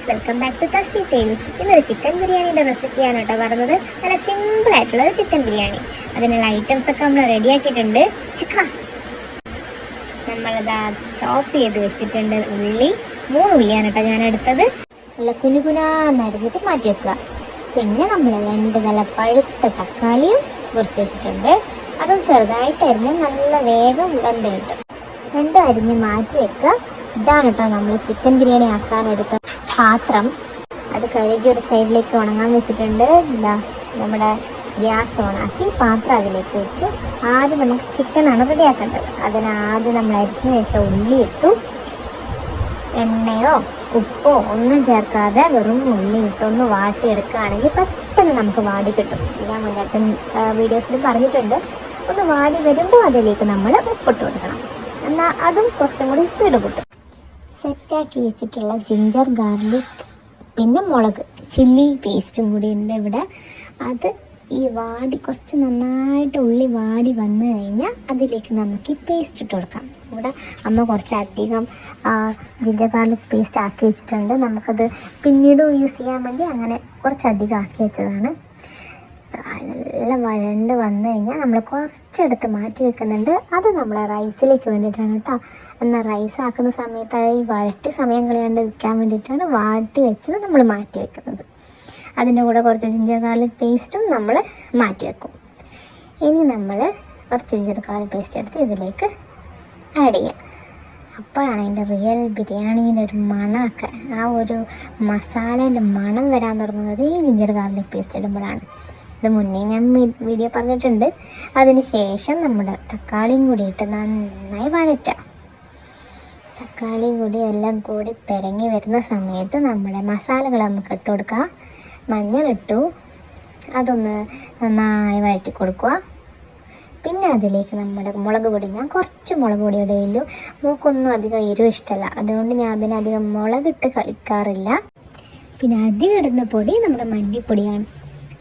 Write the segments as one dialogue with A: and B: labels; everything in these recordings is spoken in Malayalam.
A: Friends welcome back to tasty tales ഇന്നൊരു ചിക്കൻ ബിരിയാണിയുടെ റെസിപ്പിയാണ് കേട്ടോ പറഞ്ഞത്. നല്ല സിമ്പിൾ ആയിട്ടുള്ള ഒരു ചിക്കൻ ബിരിയാണി. അതിനുള്ള ഐറ്റംസ് ഒക്കെ നമ്മൾ റെഡിയാക്കിയിട്ടുണ്ട് ചിക്ക. നമ്മളിതാ ചോപ്പ് ചെയ്ത് വെച്ചിട്ടുണ്ട് ഉള്ളി. മൂന്ന് ഉള്ളിയാണ് കേട്ടോ ഞാൻ എടുത്തത്. നല്ല കുനുകുനാന്നരിഞ്ഞിട്ട് മാറ്റി വെക്കുക. പിന്നെ നമ്മൾ രണ്ട് നല്ല പഴുത്ത തക്കാളിയും മുറിച്ച് വെച്ചിട്ടുണ്ട്. അതും ചെറുതായിട്ട് അരിഞ്ഞ് നല്ല വേഗം വെന്ത് കിട്ടും. രണ്ടും അരിഞ്ഞ് മാറ്റി വെക്കുക. ഇതാണ് കേട്ടോ നമ്മൾ ചിക്കൻ ബിരിയാണി ആക്കാൻ എടുത്ത പാത്രം. അത് കഴുകി ഒരു സൈഡിലേക്ക് ഉണങ്ങാൻ വെച്ചിട്ടുണ്ട്. എന്താ നമ്മുടെ ഗ്യാസ് ഓണാക്കി പാത്രം അതിലേക്ക് വെച്ചു. ആദ്യം നമുക്ക് ചിക്കനാണ് റെഡിയാക്കേണ്ടത്. അതിന് ആദ്യം നമ്മൾ അരിഞ്ഞ് വെച്ച ഉള്ളി ഇട്ടു എണ്ണയോ ഉപ്പോ ഒന്നും ചേർക്കാതെ വെറും ഉള്ളി ഇട്ടൊന്ന് വാട്ടിയെടുക്കുകയാണെങ്കിൽ പെട്ടെന്ന് നമുക്ക് വാടി കിട്ടും. ഞാൻ മുന്നത്തെ വീഡിയോസിലും പറഞ്ഞിട്ടുണ്ട്. ഒന്ന് വാടി വരുമ്പോൾ അതിലേക്ക് നമ്മൾ ഉപ്പിട്ട് കൊടുക്കണം. എന്നാൽ അതും കുറച്ചും കൂടി സ്പീഡ് കൂട്ടും. സെറ്റാക്കി വെച്ചിട്ടുള്ള ജിഞ്ചർ ഗാർലിക് പിന്നെ മുളക്. ചില്ലി പേസ്റ്റും കൂടി ഉണ്ട് ഇവിടെ. അത് ഈ വാടി കുറച്ച് നന്നായിട്ട് ഉള്ളി വാടി വന്നു കഴിഞ്ഞാൽ അതിലേക്ക് നമുക്ക് ഈ പേസ്റ്റ് ഇട്ട് കൊടുക്കാം. ഇവിടെ അമ്മ കുറച്ചധികം ജിഞ്ചർ ഗാർലിക് പേസ്റ്റ് ആക്കി വെച്ചിട്ടുണ്ട്. നമുക്കത് പിന്നീട് യൂസ് ചെയ്യാൻ വേണ്ടി അങ്ങനെ കുറച്ചധികം ആക്കി വെച്ചതാണ്. നല്ല വഴണ്ട് വന്നു കഴിഞ്ഞാൽ നമ്മൾ കുറച്ചെടുത്ത് മാറ്റി വെക്കുന്നുണ്ട്. അത് നമ്മൾ റൈസിലേക്ക് വേണ്ടിയിട്ടാണ് കേട്ടോ എന്നാൽ റൈസ് ആക്കുന്ന സമയത്ത് ഈ വഴറ്റി സമയം കളയാണ്ട് നിൽക്കാൻ വേണ്ടിയിട്ടാണ് വാട്ടി വെച്ചത് നമ്മൾ മാറ്റി വെക്കുന്നത്. അതിന്റെ കൂടെ കുറച്ച് ജിഞ്ചർ ഗാർലിക് പേസ്റ്റും നമ്മൾ മാറ്റി വെക്കും. ഇനി നമ്മൾ കുറച്ച് ജിഞ്ചർ ഗാർലിക് പേസ്റ്റ് എടുത്ത് ഇതിലേക്ക് ആഡ് ചെയ്യാം. അപ്പോഴാണ് അതിന്റെ റിയൽ ബിരിയാണീന്റെ ഒരു മണമൊക്കെ ആ ഒരു മസാലേന്റെ മണം വരാൻ തുടങ്ങുന്നത് ഈ ജിഞ്ചർ ഗാർലിക് പേസ്റ്റ് ഇടുമ്പോഴാണ്. ഇത് മുന്നേ ഞാൻ വീഡിയോ പറഞ്ഞിട്ടുണ്ട്. അതിന് ശേഷം നമ്മുടെ തക്കാളിയും കൂടി ഇട്ട് നന്നായി വഴറ്റുക തക്കാളിയും കൂടി എല്ലാം കൂടി പെരങ്ങി വരുന്ന സമയത്ത് നമ്മുടെ മസാലകൾ നമുക്ക് ഇട്ട് കൊടുക്കുക മഞ്ഞൾ ഇട്ടു. അതൊന്ന് നന്നായി വഴറ്റി കൊടുക്കുക. പിന്നെ അതിലേക്ക് നമ്മുടെ മുളക് പൊടി ഞാൻ കുറച്ച് മുളക് പൊടി ഇടയില്ലു മൂക്കൊന്നും അധികം എരിവ് ഇഷ്ടമല്ല അതുകൊണ്ട് ഞാൻ പിന്നെ അധികം മുളകിട്ട് കളിക്കാറില്ല. പിന്നെ അധികം ഇടുന്ന പൊടി നമ്മുടെ മല്ലിപ്പൊടിയാണ്.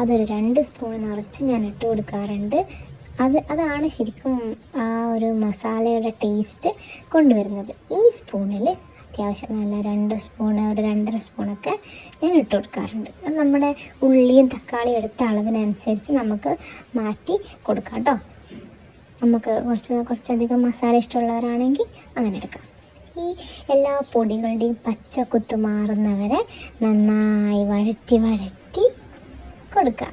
A: അതൊരു രണ്ട് സ്പൂൺ നിറച്ച് ഞാൻ ഇട്ട് കൊടുക്കാറുണ്ട്. അത് അതാണ് ശരിക്കും ആ ഒരു മസാലയുടെ ടേസ്റ്റ് കൊണ്ടുവരുന്നത്. ഈ സ്പൂണിൽ അത്യാവശ്യം നല്ല രണ്ട് സ്പൂൺ ഒരു രണ്ടര സ്പൂണൊക്കെ ഞാൻ ഇട്ട് കൊടുക്കാറുണ്ട്. അത് നമ്മുടെ ഉള്ളിയും തക്കാളിയും എടുത്ത അളവിനനുസരിച്ച് നമുക്ക് മാറ്റി കൊടുക്കാം കേട്ടോ നമുക്ക് കുറച്ച് കുറച്ചധികം മസാല ഇഷ്ടമുള്ളവരാണെങ്കിൽ അങ്ങനെ എടുക്കാം. ഈ എല്ലാ പൊടികളുടെയും പച്ച പച്ചക്കുത്ത് മാറുന്നവരെ നന്നായി വഴറ്റി വഴറ്റി കൊടുക്കുക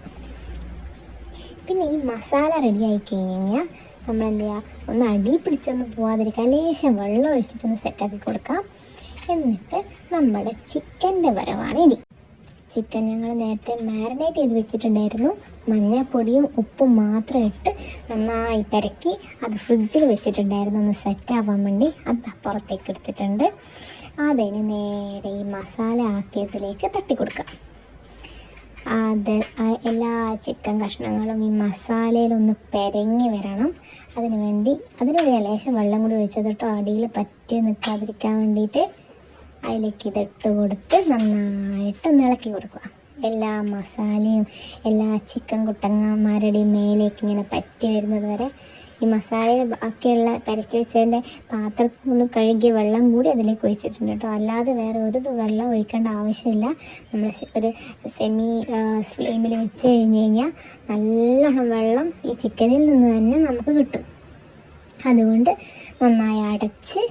A: പിന്നെ ഈ മസാല റെഡി ആയി കഴിഞ്ഞാൽ നമ്മൾ എന്ത് ചെയ്യുക ഒന്ന് അടി പിടിച്ചൊന്ന് പോവാതിരിക്കാൻ ലേശം വെള്ളം ഒഴിച്ചിട്ടൊന്ന് സെറ്റാക്കി കൊടുക്കാം. എന്നിട്ട് നമ്മുടെ ചിക്കന്റെ വരവാണ് ഇനി. ചിക്കൻ ഞങ്ങൾ നേരത്തെ മാരിനേറ്റ് ചെയ്ത് വെച്ചിട്ടുണ്ടായിരുന്നു. മഞ്ഞൾപ്പൊടിയും ഉപ്പും മാത്രം ഇട്ട് നന്നായി പെരക്കി അത് ഫ്രിഡ്ജിൽ വെച്ചിട്ടുണ്ടായിരുന്നു. ഒന്ന് സെറ്റാവാൻ വേണ്ടി അത് പുറത്തേക്ക് എടുത്തിട്ടുണ്ട്. അതിന് നേരെ ഈ മസാല ആക്കിയതിലേക്ക് തട്ടി കൊടുക്കാം അത് എല്ലാ ചിക്കൻ കഷ്ണങ്ങളും ഈ മസാലയിലൊന്ന് പെരങ്ങി വരണം. അതിന് വേണ്ടി അതിനൊരു ലേശം വെള്ളം കൂടി ഒഴിച്ചതിട്ടോ അടിയിൽ പറ്റി നിൽക്കാതിരിക്കാൻ വേണ്ടിയിട്ട് അതിലേക്ക് ഇതിട്ട് കൊടുത്ത് നന്നായിട്ട് ഇളക്കി കൊടുക്കുക. എല്ലാ മസാലയും എല്ലാ ചിക്കൻ കുട്ടങ്ങന്മാരുടെയും മേലേക്ക് ഇങ്ങനെ പറ്റി വരുന്നത് വരെ ഈ മസാല ബാക്കിയുള്ള പെരക്കി വെച്ചതിന്റെ പാത്രത്തിൽ നിന്ന് കഴുകിയ വെള്ളം കൂടി അതിലേക്ക് ഒഴിച്ചിട്ടുണ്ട് കേട്ടോ. അല്ലാതെ വേറെ ഒരു വെള്ളം ഒഴിക്കേണ്ട ആവശ്യമില്ല. നമ്മൾ ഒരു സെമി ഫ്ലെയിമിൽ വെച്ച് കഴിഞ്ഞ് കഴിഞ്ഞാൽ നല്ലോണം വെള്ളം ഈ ചിക്കനിൽ നിന്ന് തന്നെ നമുക്ക് കിട്ടും. അതുകൊണ്ട് നന്നായി അടച്ച്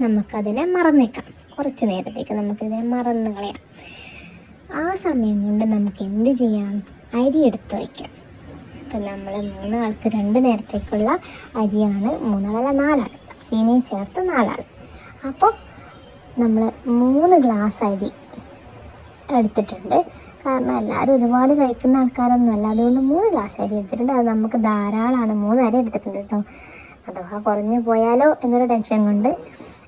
A: നമുക്കതിനെ മറന്നേക്കാം. കുറച്ച് നേരത്തേക്ക് നമുക്കിതിനെ മറന്നു കളയാം. ആ സമയം കൊണ്ട് നമുക്ക് എന്ത് ചെയ്യാം? അരി എടുത്ത് വയ്ക്കാം. ഇപ്പം നമ്മൾ മൂന്നാൾക്ക് രണ്ട് നേരത്തേക്കുള്ള അരിയാണ് മൂന്നാളല്ല നാലാൾ സീനയും ചേർത്ത് നാലാൾ അപ്പോൾ നമ്മൾ മൂന്ന് ഗ്ലാസ് അരി എടുത്തിട്ടുണ്ട്. കാരണം എല്ലാവരും ഒരുപാട് കഴിക്കുന്ന ആൾക്കാരൊന്നുമല്ല അതുകൊണ്ട് മൂന്ന് ഗ്ലാസ് അരി എടുത്തിട്ടുണ്ട്. അത് നമുക്ക് ധാരാളമാണ് മൂന്ന് അരി എടുത്തിട്ടുണ്ട് കേട്ടോ. അഥവാ കുറഞ്ഞു പോയാലോ എന്നൊരു ടെൻഷൻ കൊണ്ട്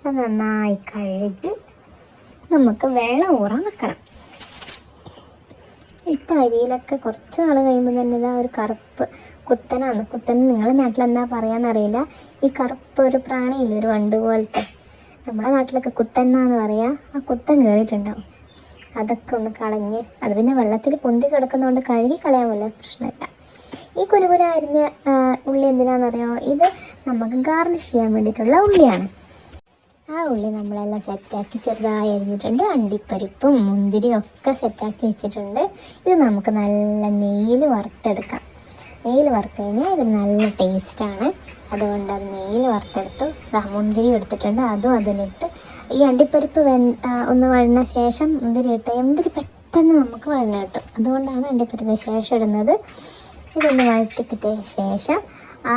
A: അത് നന്നായി കഴുകി നമുക്ക് വെള്ളം ഊറാൻ വെക്കണം. ഇപ്പം അരിയിലൊക്കെ കുറച്ച് നാൾ കഴിയുമ്പോൾ തന്നെ ഇതാ ഒരു കറുപ്പ് കുത്തനാണ്. കുത്തൻ നിങ്ങളുടെ നാട്ടിൽ എന്താ പറയാന്നറിയില്ല. ഈ കറുപ്പ് ഒരു പ്രാണിയില്ല ഒരു വണ്ട് പോലത്തെ. നമ്മുടെ നാട്ടിലൊക്കെ കുത്തന്നാന്ന് പറയാ. ആ കുത്തൻ കയറിയിട്ടുണ്ടാവും അതൊക്കെ ഒന്ന് കളഞ്ഞ് അത് പിന്നെ വെള്ളത്തിൽ പൊന്തി കിടക്കുന്നതുകൊണ്ട് കഴുകി കളയാൻ വല്ല പ്രശ്നമില്ല. ഈ കുരുകുര അരിഞ്ഞ ഉള്ളി എന്തിനാണെന്നറിയാമോ ഇത് നമുക്ക് ഗാർണിഷ് ചെയ്യാൻ വേണ്ടിയിട്ടുള്ള ഉള്ളിയാണ്. ആ ഉള്ളി നമ്മളെല്ലാം സെറ്റാക്കി ചെറുതായി അരിഞ്ഞിട്ടുണ്ട്. അണ്ടിപ്പരിപ്പും മുന്തിരിയും ഒക്കെ സെറ്റാക്കി വെച്ചിട്ടുണ്ട്. ഇത് നമുക്ക് നല്ല നെയ്യിൽ വറുത്തെടുക്കാം. നെയ്യിൽ വറുത്ത് കഴിഞ്ഞാൽ ഇത് നല്ല ടേസ്റ്റാണ് അതുകൊണ്ട് അത് നെയ്യിൽ വറുത്തെടുത്തു. മുന്തിരി എടുത്തിട്ടുണ്ട്. അതും അതിലിട്ട് ഈ അണ്ടിപ്പരിപ്പ് വെ ഒന്ന് വഴന്ന ശേഷം മുന്തിരി ഇട്ട് മുന്തിരി പെട്ടെന്ന് നമുക്ക് വഴന്ന കിട്ടും. അതുകൊണ്ടാണ് അണ്ടിപ്പരിപ്പ് ശേഷം ഇടുന്നത്. ഇതൊന്ന് വഴറ്റി കിട്ടിയ ശേഷം ആ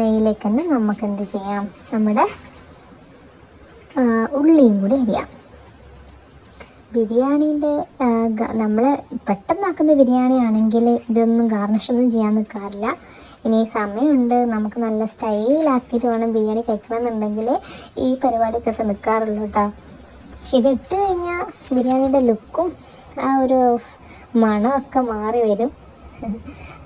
A: നെയ്യിലേക്ക് തന്നെ നമുക്ക് എന്ത് ചെയ്യാം? നമ്മുടെ ഉള്ളിയും കൂടി അരിയാം. ബിരിയാണീന്റെ നമ്മൾ പെട്ടെന്നാക്കുന്ന ബിരിയാണി ആണെങ്കിൽ ഇതൊന്നും ഗാർണിഷൊന്നും ചെയ്യാൻ നിൽക്കാറില്ല. ഇനി സമയമുണ്ട് നമുക്ക് നല്ല സ്റ്റൈലാക്കിയിട്ട് വേണം ബിരിയാണി കഴിക്കണമെന്നുണ്ടെങ്കിൽ ഈ പരിപാടിക്കൊക്കെ നിൽക്കാറുള്ളൂ കേട്ടോ. പക്ഷെ ഇത് ഇട്ട് കഴിഞ്ഞാൽ ബിരിയാണിയുടെ ലുക്കും ആ ഒരു മണമൊക്കെ മാറി വരും.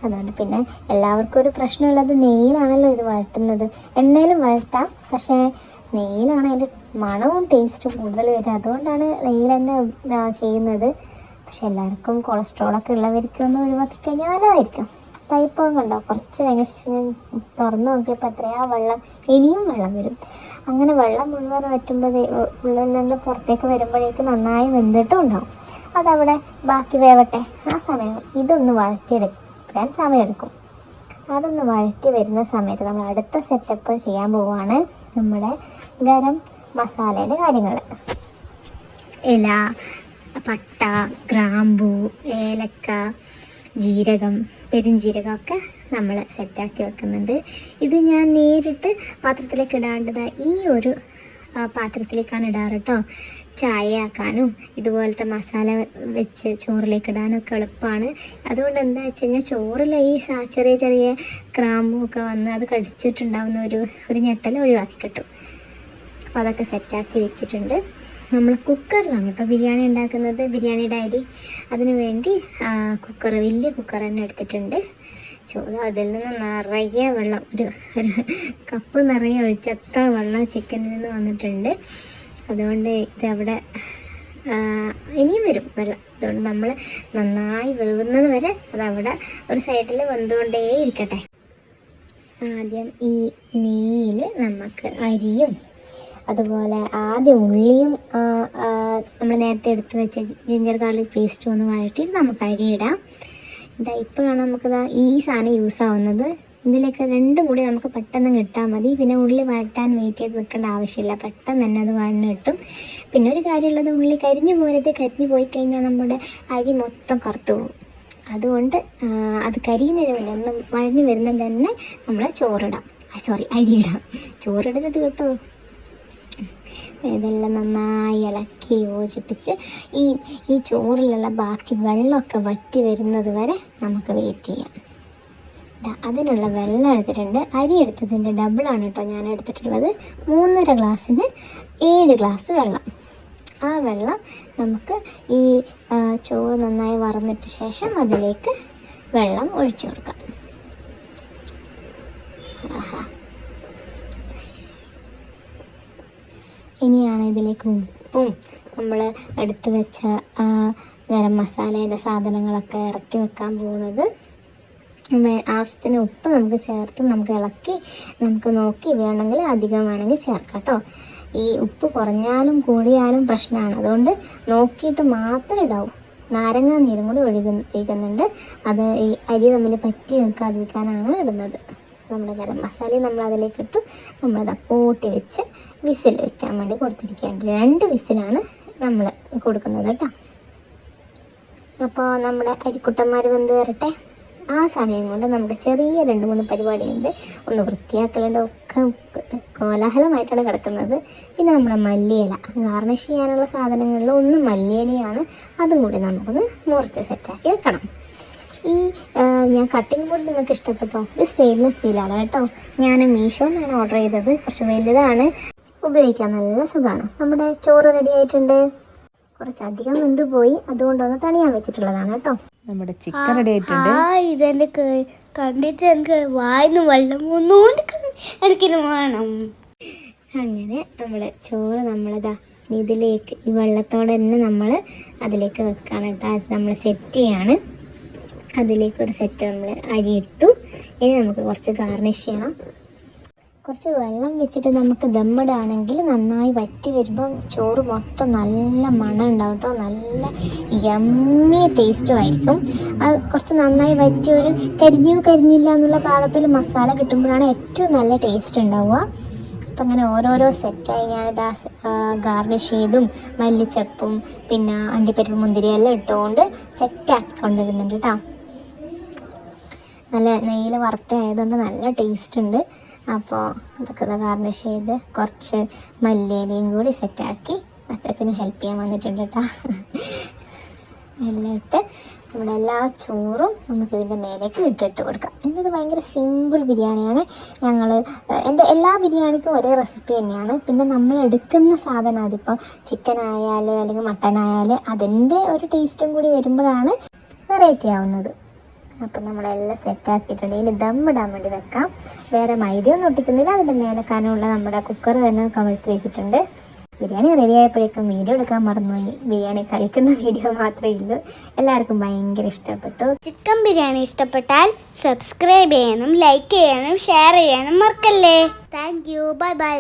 A: അതുകൊണ്ട് പിന്നെ എല്ലാവർക്കും ഒരു പ്രശ്നമുള്ളത് നെയ്യിലാണല്ലോ ഇത് വഴറ്റുന്നത്. എണ്ണയിലും വഴറ്റാം. പക്ഷേ നെയ്യിലാണ് അതിന്റെ മണവും ടേസ്റ്റും കൂടുതൽ വരിക. അതുകൊണ്ടാണ് നെയ്യിൽ തന്നെ ചെയ്യുന്നത്. പക്ഷെ എല്ലാവർക്കും കൊളസ്ട്രോളൊക്കെ ഉള്ളവർക്ക് ഒന്ന് ഒഴിവാക്കി കഴിഞ്ഞാൽ നല്ലതായിരിക്കും. തൈപ്പം കണ്ടോ? കുറച്ച് കഴിഞ്ഞ ശേഷം ഞാൻ തുറന്നു നോക്കിയപ്പോൾ എത്രയാ വെള്ളം. ഇനിയും വെള്ളം വരും. അങ്ങനെ വെള്ളം മുഴുവൻ ഉ- ഉള്ളിൽ നിന്ന് പുറത്തേക്ക് വരുമ്പോഴേക്ക് നന്നായി വെന്തിട്ടും ഉണ്ടാവും അതവിടെ ബാക്കി വേവട്ടെ. ആ സമയം ഇതൊന്ന് വഴറ്റിയെടുക്കാൻ സമയമെടുക്കും. അതൊന്ന് വഴറ്റി വരുന്ന സമയത്ത് നമ്മൾ അടുത്ത സെറ്റപ്പ് ചെയ്യാൻ പോവുകയാണ് നമ്മുടെ ഗരം മസാലയുടെ കാര്യങ്ങൾ. ഇല പട്ട ഗ്രാമ്പൂ ഏലക്ക ജീരകം പെരുംജീരകം ഒക്കെ നമ്മൾ സെറ്റാക്കി വെക്കുന്നുണ്ട്. ഇത് ഞാൻ നേരിട്ട് പാത്രത്തിലേക്ക് ഇടാണ്ടത് ഈ ഒരു പാത്രത്തിലേക്കാണ് ഇടാറ് കേട്ടോ ചായ ആക്കാനും ഇതുപോലത്തെ മസാല വെച്ച് ചോറിലേക്ക് ഇടാനൊക്കെ എളുപ്പമാണ്. അതുകൊണ്ട് എന്താ വെച്ച് കഴിഞ്ഞാൽ ചോറിൽ ഈ ചെറിയ ചെറിയ ക്രാമ്പും ഒക്കെ വന്ന് അത് കടിച്ചിട്ടുണ്ടാവുന്ന ഒരു ഒരു ഞെട്ടൽ ഒഴിവാക്കി കിട്ടും. അപ്പോൾ അതൊക്കെ സെറ്റാക്കി വെച്ചിട്ടുണ്ട്. നമ്മൾ കുക്കറിലാണ് കേട്ടോ ബിരിയാണി ഉണ്ടാക്കുന്നത്. ബിരിയാണിയുടെ അരി അതിന് വേണ്ടി കുക്കർ വലിയ കുക്കർ തന്നെ എടുത്തിട്ടുണ്ട്. ചോദ്യം അതിൽ നിന്ന് നിറയെ വെള്ളം ഒരു ഒരു കപ്പ് നിറയെ ഒഴിച്ചത്ര വെള്ളം ചിക്കനിൽ നിന്ന് വന്നിട്ടുണ്ട്. അതുകൊണ്ട് ഇതവിടെ ഇനിയും വരും വെള്ളം. അതുകൊണ്ട് നമ്മൾ നന്നായി വേവുന്നത് വരെ അതവിടെ ഒരു സൈഡിൽ വെന്തുകൊണ്ടേ ഇരിക്കട്ടെ ആദ്യം ഈ നെയ്യിൽ നമുക്ക് അരിയും അതുപോലെ ആദ്യം ഉള്ളിയും നമ്മൾ നേരത്തെ എടുത്ത് വെച്ച ജിഞ്ചർ ഗാർലിക് പേസ്റ്റും ഒന്ന് വഴറ്റിയിട്ട് നമുക്ക് അരിയിടാം. ഇതാ ഇപ്പോഴാണ് നമുക്കിതാ ഈ സാധനം യൂസ് ആവുന്നത് ഇതിലേക്ക് രണ്ടും കൂടി നമുക്ക് പെട്ടെന്ന് കിട്ടാൽ മതി. പിന്നെ ഉള്ളി വഴറ്റാൻ വെയിറ്റ് ചെയ്ത് നിൽക്കേണ്ട ആവശ്യമില്ല. പെട്ടെന്ന് തന്നെ അത് വഴന്ന് കിട്ടും. പിന്നെ ഒരു കാര്യമുള്ളത് ഉള്ളി കരിഞ്ഞു പോലത്തെ കരിഞ്ഞു പോയി കഴിഞ്ഞാൽ നമ്മുടെ അരി മൊത്തം കറുത്തു പോകും. അതുകൊണ്ട് അത് കരിയുന്നതിന് മുന്നേ ഒന്ന് വഴഞ്ഞു വരുന്ന തന്നെ നമ്മൾ ചോറിടാം. സോറി അരിയിടാം. ചോറിടരുത് കേട്ടോ. ഇതെല്ലാം നന്നായി ഇളക്കി യോജിപ്പിച്ച് ഈ ഈ ചോറിലുള്ള ബാക്കി വെള്ളമൊക്കെ വറ്റി വരുന്നത് വരെ നമുക്ക് വെയിറ്റ് ചെയ്യാം. അതിനുള്ള വെള്ളം എടുത്തിട്ടുണ്ട്. അരി എടുത്തതിന്റെ ഡബിളാണ് കേട്ടോ ഞാൻ എടുത്തിട്ടുള്ളത്. മൂന്നര ഗ്ലാസ്സിന് ഏഴ് ഗ്ലാസ് വെള്ളം. ആ വെള്ളം നമുക്ക് ഈ ചോറ് നന്നായി വറന്നിട്ട് ശേഷം അതിലേക്ക് വെള്ളം ഒഴിച്ചു കൊടുക്കാം. ഇനിയാണ് ഇതിലേക്ക് ഉപ്പും നമ്മൾ എടുത്തു വെച്ച ഗരം മസാലയുടെ സാധനങ്ങളൊക്കെ ഇറക്കി വെക്കാൻ പോകുന്നത്. ആവശ്യത്തിന് ഉപ്പ് നമുക്ക് ചേർത്ത് നമുക്ക് ഇളക്കി നമുക്ക് നോക്കി വേണമെങ്കിൽ അധികം വേണമെങ്കിൽ ചേർക്കാം കേട്ടോ. ഈ ഉപ്പ് കുറഞ്ഞാലും കൂടിയാലും പ്രശ്നമാണ്. അതുകൊണ്ട് നോക്കിയിട്ട് മാത്രം ഇടാവും. നാരങ്ങ നീരും കൂടി ഒഴുകുന്നു ഒഴിക്കുന്നുണ്ട് അത് ഈ അരി തമ്മിൽ പറ്റി നിൽക്കാതിരിക്കാനാണ് ഇടുന്നത്. നമ്മുടെ ഗരം മസാലയും നമ്മൾ അതിലേക്ക് ഇട്ടു. നമ്മളത് കൂട്ടി വെച്ച് വിസിൽ വെക്കാൻ വേണ്ടി കൊടുത്തിരിക്കുകയാണ്. രണ്ട് വിസിലാണ് നമ്മൾ കൊടുക്കുന്നത് കേട്ടോ. അപ്പോൾ നമ്മുടെ അരിക്കുട്ടന്മാർ വെന്ത് വരട്ടെ. ആ സമയം കൊണ്ട് നമുക്ക് ചെറിയ രണ്ട് മൂന്ന് പരിപാടിയുണ്ട്. ഒന്ന് വൃത്തിയാക്കലുണ്ട്. ഒക്കെ കോലാഹലമായിട്ടാണ് കിടക്കുന്നത്. പിന്നെ നമ്മുടെ മല്ലിയില. ഗാർണിഷ് ചെയ്യാനുള്ള സാധനങ്ങളിൽ ഒന്ന് മല്ലിയിലയാണ്. അതും കൂടി നമുക്കൊന്ന് മുറിച്ച് സെറ്റാക്കി വെക്കണം. ഈ ഞാൻ കട്ടിംഗ് ബോർഡ് നിങ്ങൾക്ക് ഇഷ്ടപ്പെട്ടോ? ഇത് സ്റ്റെയിൻലെസ് സ്റ്റീലാണ് കേട്ടോ. ഞാൻ മീഷോ എന്നാണ് ഓർഡർ ചെയ്തത്. കുറച്ച് വലുതാണ്. ഉപയോഗിക്കാൻ നല്ല സുഖമാണ്. നമ്മുടെ ചോറ് റെഡി ആയിട്ടുണ്ട്. കുറച്ചധികം വെന്ത് പോയി. അതുകൊണ്ടൊന്ന് തണിയാൻ വെച്ചിട്ടുള്ളതാണ് കേട്ടോ.
B: നമ്മുടെ ചിക്കൻ റെഡി ആയിട്ടുണ്ട്.
C: ആ ഇതെനിക്ക് കണ്ടിട്ട് എനിക്ക് വായിന്ന് വെള്ളം ഒന്നുകൊണ്ട് എനിക്കിന് വേണം.
A: അങ്ങനെ നമ്മുടെ ചോറ് നമ്മളിതാ ഇതിലേക്ക് ഈ വെള്ളത്തോടെ തന്നെ നമ്മൾ അതിലേക്ക് വെക്കാണ് കേട്ടോ. അത് നമ്മൾ സെറ്റ് ചെയ്യാണ്. അതിലേക്ക് ഒരു സെറ്റ് നമ്മൾ അരി ഇട്ടു. ഇനി നമുക്ക് കുറച്ച് ഗാർണിഷ് ചെയ്യണം. കുറച്ച് വെള്ളം വെച്ചിട്ട് നമുക്ക് ദമ്മിടുകയാണെങ്കിൽ നന്നായി വറ്റി വരുമ്പോൾ ചോറ് മൊത്തം നല്ല മണം ഉണ്ടാവും കേട്ടോ നല്ല യമ്മി ടേസ്റ്റും ആയിരിക്കും. അത് കുറച്ച് നന്നായി വറ്റി ഒരു കരിഞ്ഞു കരിഞ്ഞില്ല എന്നുള്ള പാകത്തിൽ മസാല കിട്ടുമ്പോഴാണ് ഏറ്റവും നല്ല ടേസ്റ്റ് ഉണ്ടാവുക. അപ്പം അങ്ങനെ ഓരോരോ സെറ്റായി ഞാനിതാ ഗാർണിഷ് ചെയ്തും മല്ലിച്ചപ്പും പിന്നെ അണ്ടിപ്പരിപ്പ് മുന്തിരി എല്ലാം ഇട്ടുകൊണ്ട് സെറ്റാക്കി കൊണ്ടുവരുന്നുണ്ട് കേട്ടോ നല്ല നെയ്യിൽ വറുത്ത ആയതുകൊണ്ട് നല്ല ടേസ്റ്റ് ഉണ്ട്. അപ്പോൾ അതൊക്കെ ഗാർണിഷ് ചെയ്ത് കുറച്ച് മല്ലിയിലയും കൂടി സെറ്റാക്കി അച്ചാച്ചന് ഹെൽപ്പ് ചെയ്യാൻ വന്നിട്ടുണ്ട് കേട്ടോ എല്ലാം ഇട്ട് നമ്മുടെ എല്ലാ ചോറും നമുക്ക് ഇതിന്റെ മേലേക്ക് ഇട്ടിട്ട് കൊടുക്കാം. എന്നത് ഭയങ്കര സിമ്പിൾ ബിരിയാണിയാണ് ഞങ്ങൾ എന്റെ എല്ലാ ബിരിയാണിക്കും ഒരേ റെസിപ്പി തന്നെയാണ്. പിന്നെ നമ്മൾ എടുക്കുന്ന സാധനം അതിപ്പോൾ ചിക്കൻ ആയാൽ അല്ലെങ്കിൽ മട്ടൻ ആയാൽ അതിന്റെ ഒരു ടേസ്റ്റും കൂടി വരുമ്പോഴാണ് വെറൈറ്റി ആവുന്നത്. അപ്പം നമ്മളെല്ലാം സെറ്റ് ആക്കിയിട്ടുണ്ട്. ഇനി ദം ഇടാൻ വേണ്ടി വെക്കാം. വേറെ മൈദയൊന്നും ഒട്ടിക്കുന്നില്ല അതിന്റെ മേലെ കനമുള്ള നമ്മുടെ കുക്കർ തന്നെ കമിഴ്ത്തി വെച്ചിട്ടുണ്ട്. ബിരിയാണി റെഡി ആയപ്പോഴേക്കും വീഡിയോ എടുക്കാൻ മറന്നുപോയി. ബിരിയാണി കഴിക്കുന്ന വീഡിയോ മാത്രമേ ഉള്ളൂ. എല്ലാവർക്കും ഭയങ്കര ഇഷ്ടപ്പെട്ടു.
C: ചിക്കൻ ബിരിയാണി ഇഷ്ടപ്പെട്ടാൽ സബ്സ്ക്രൈബ് ചെയ്യാനും ലൈക്ക് ചെയ്യാനും ഷെയർ ചെയ്യാനും മറക്കല്ലേ? Thank you bye bye